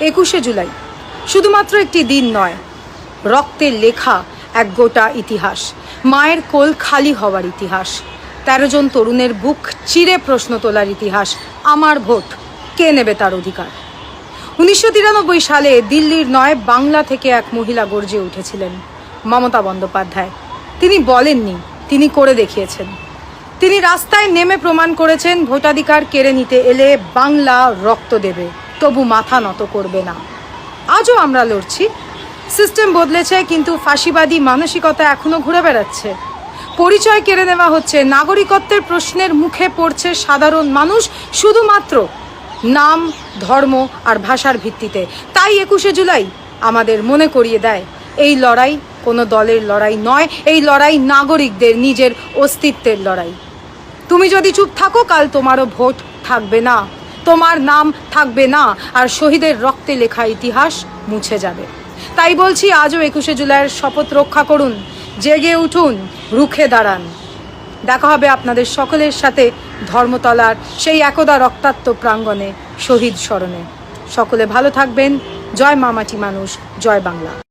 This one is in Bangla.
একুশে জুলাই। শুধুমাত্র একটি দিন নয় রক্তে লেখা এক গোটা ইতিহাস, মায়ের কোল খালি হওয়ার ইতিহাস। তেরো জন তরুণের বুক চিরে প্রশ্ন তোলার ইতিহাস, আমার ভোট কে নেবে তার অধিকার? উনিশশো তিরানব্বই সালে দিল্লির নয়, বাংলা থেকে এক মহিলা গর্জে উঠেছিলেন, মমতা বন্দ্যোপাধ্যায়। তিনি বলেননি, তিনি করে দেখিয়েছেন। তিনি রাস্তায় নেমে প্রমাণ করেছেন, ভোটাধিকার কেড়ে নিতে এলে বাংলা রক্ত দেবে। তবু মাথা নত করবে না। আজও আমরা লড়ছি। সিস্টেম বদলেছে, কিন্তু ফাঁসিবাদী মানসিকতা এখনও ঘুরে বেড়াচ্ছে। পরিচয় কেড়ে নেওয়া হচ্ছে। নাগরিকত্বের প্রশ্নের মুখে পড়ছে সাধারণ মানুষ শুধুমাত্র নাম, ধর্ম আর ভাষার ভিত্তিতে। তাই একুশে জুলাই আমাদের মনে করিয়ে দেয়, এই লড়াই কোনো দলের লড়াই নয়, এই লড়াই নাগরিকদের নিজের অস্তিত্বের লড়াই। তুমি যদি চুপ থাকো, কাল তোমারও ভোট থাকবে না। তোমার নাম থাকবে না, আর শহীদের রক্তে লেখা ইতিহাস মুছে যাবে। তাই বলছি আজও একুশে জুলাইয়ের শপথ রক্ষা করুন, জেগে উঠুন, রুখে দাঁড়ান। দেখা হবে আপনাদের সকলের সাথে ধর্মতলার সেই একদা রক্তাক্ত প্রাঙ্গণে শহীদ স্মরণে। সকলে ভালো থাকবেন। জয় মামাটি মানুষ, জয় বাংলা।